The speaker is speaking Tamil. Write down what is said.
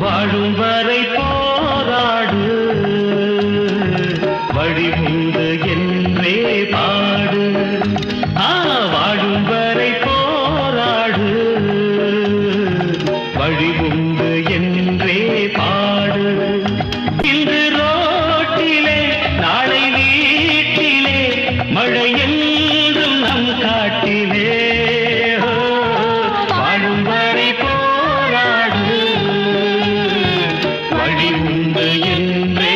வாழும் வரை போராடு. வழி என்றே பாடு. ஆ வாழும் வரை போராடு. வழி என்றே பாடு. இன்று ரோட்டிலே நாளை வீட்டிலே மழை என்றும் நம் காட்டி உண்டு என்றே